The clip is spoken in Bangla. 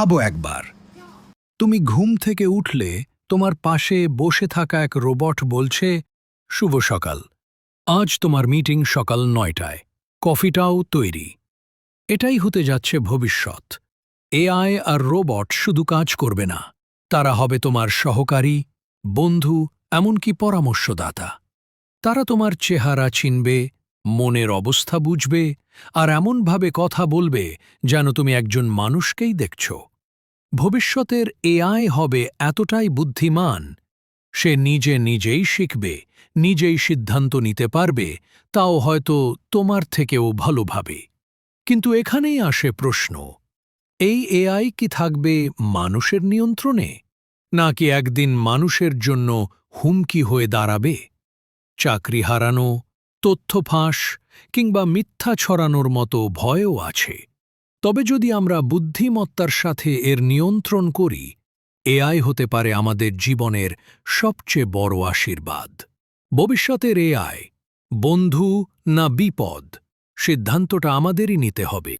ভাবো একবার। তুমি ঘুম থেকে উঠলে তোমার পাশে বসে থাকা এক রোবট বলছে, শুভ সকাল। আজ তোমার মিটিং সকাল নয়টায়। কফিটাও তৈরি। এটাই হতে যাচ্ছে ভবিষ্যৎ। এআই আর রোবট শুধু কাজ করবে না। তারা হবে তোমার সহকারী, বন্ধু, এমনকি পরামর্শদাতা। তারা তোমার চেহারা চিনবে, মনের অবস্থা বুঝবে, আর এমনভাবে কথা বলবে যেন তুমি একজন মানুষকেই দেখছ। ভবিষ্যতের এআই হবে এতটাই বুদ্ধিমান, সে নিজে নিজেই শিখবে, নিজেই সিদ্ধান্ত নিতে পারবে, তাও হয়তো তোমার থেকেও ভালোভাবে কিন্তু এখানেই আসে প্রশ্ন, এই এআই কি থাকবে মানুষের নিয়ন্ত্রণে, নাকি একদিন মানুষের জন্য হুমকি হয়ে দাঁড়াবে? চাকরি হারানো, তথ্য ফাঁস, কিংবা মিথ্যা ছড়ানোর মতো ভয়ও আছে। তবে যদি আমরা বুদ্ধিমত্তার সাথে এর নিয়ন্ত্রণ করি, এআই হতে পারে আমাদের জীবনের সবচেয়ে বড় আশীর্বাদ। ভবিষ্যতের এআই, বন্ধু না বিপদ, সিদ্ধান্তটা আমাদেরই নিতে হবে।